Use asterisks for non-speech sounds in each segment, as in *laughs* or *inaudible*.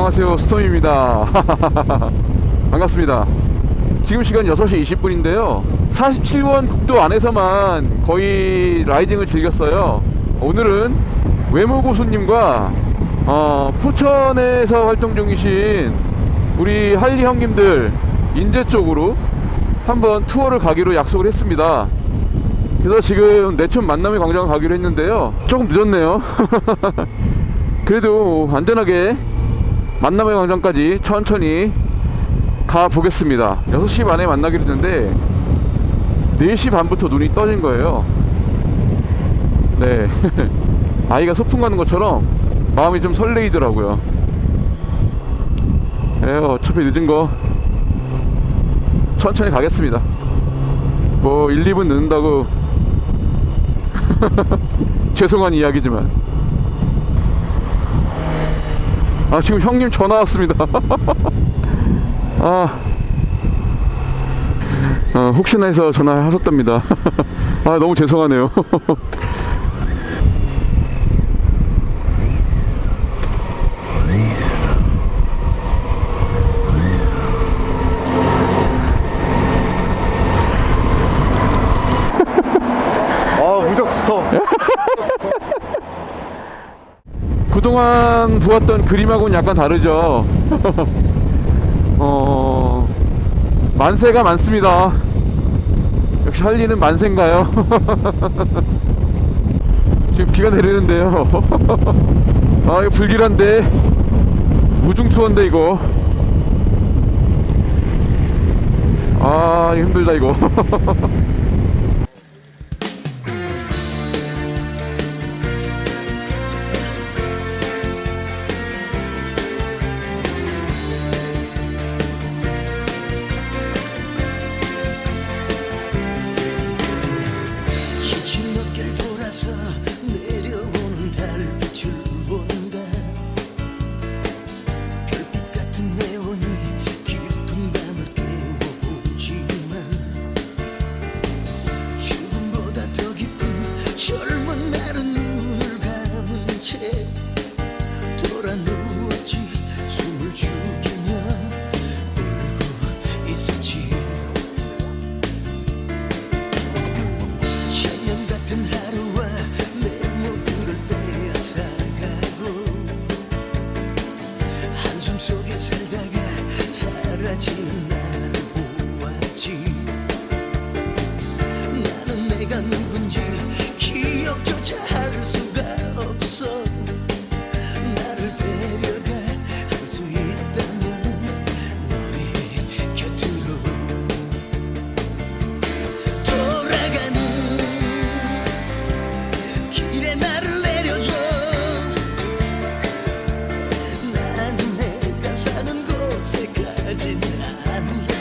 안녕하세요 스톰입니다. *laughs* 반갑습니다. 지금 시간 6시 20분인데요. 47번 국도 안에서만 거의 라이딩을 즐겼어요. 오늘은 외모고수님과 어, 포천에서 활동 중이신 우리 할리 형님들 인제 쪽으로 한번 투어를 가기로 약속을 했습니다. 그래서 지금 내촌 만남의 광장 가기로 했는데요. 조금 늦었네요. *laughs* 그래도 안전하게 만남의 광장까지 천천히 가보겠습니다. 6시 반에 만나기로 했는데 4시 반부터 눈이 떠진 거예요. 네. *laughs* 아이가 소풍 가는 것처럼 마음이 좀 설레이더라고요. 에 어차피 늦은 거 천천히 가겠습니다. 뭐 1, 2분 늦는다고 *laughs* 죄송한 이야기지만 아 지금 형님 전화 왔습니다. *laughs* 아. 어, 혹시나 해서 전화하셨답니다. *laughs* 아 너무 죄송하네요. *laughs* 아 무적 스톱 그동안 보았던 그림하고는 약간 다르죠. *laughs* 어 만세가 많습니다. 역시 할리는 만세인가요? *laughs* 지금 비가 내리는데요. *laughs* 아 이거 불길한데? 우중투어인데 이거? 아 힘들다 이거 살다가 사라지 않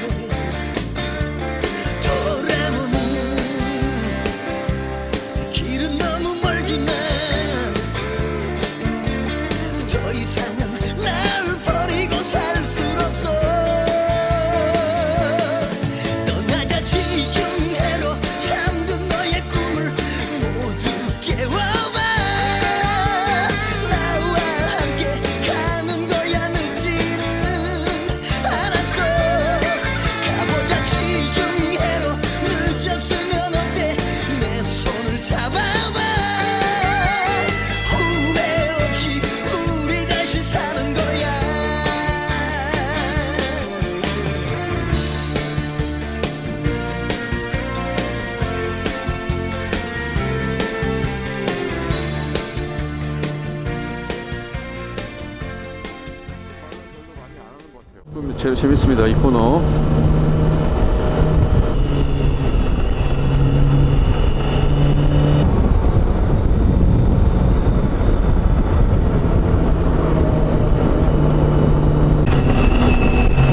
재밌습니다 이 코너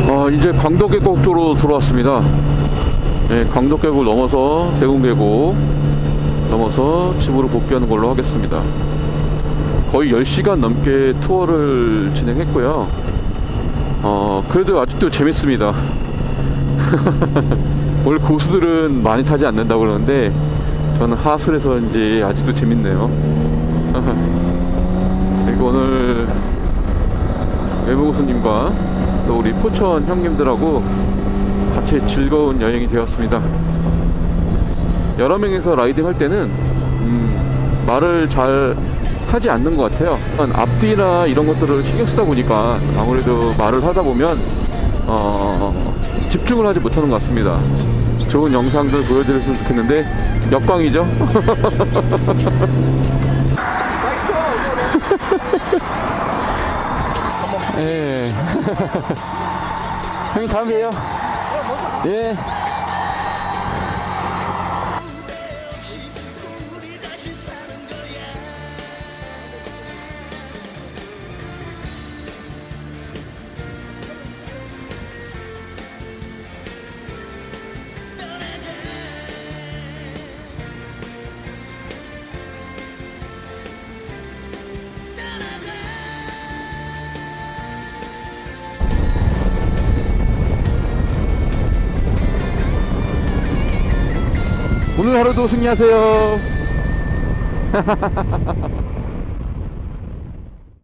어, 이제 광덕계곡도로 들어왔습니다 네, 광덕계곡을 넘어서 대웅계곡 넘어서 집으로 복귀하는 걸로 하겠습니다 거의 10시간 넘게 투어를 진행했고요 어, 그래도 아직도 재밌습니다. *laughs* 원래 고수들은 많이 타지 않는다고 그러는데 저는 하술에서인지 아직도 재밌네요. *laughs* 그리고 오늘 외부 고수님과 또 우리 포천 형님들하고 같이 즐거운 여행이 되었습니다. 여러 명이서 라이딩 할 때는 음, 말을 잘 하지 않는 것 같아요. 앞뒤나 이런 것들을 신경 쓰다 보니까 아무래도 말을 하다 보면 어, 집중을 하지 못하는 것 같습니다. 좋은 영상들 보여드렸으면 좋겠는데 역광이죠. 예. *laughs* *laughs* 형님 다음 봬요. 예. 오늘 하루도 승리하세요. *laughs*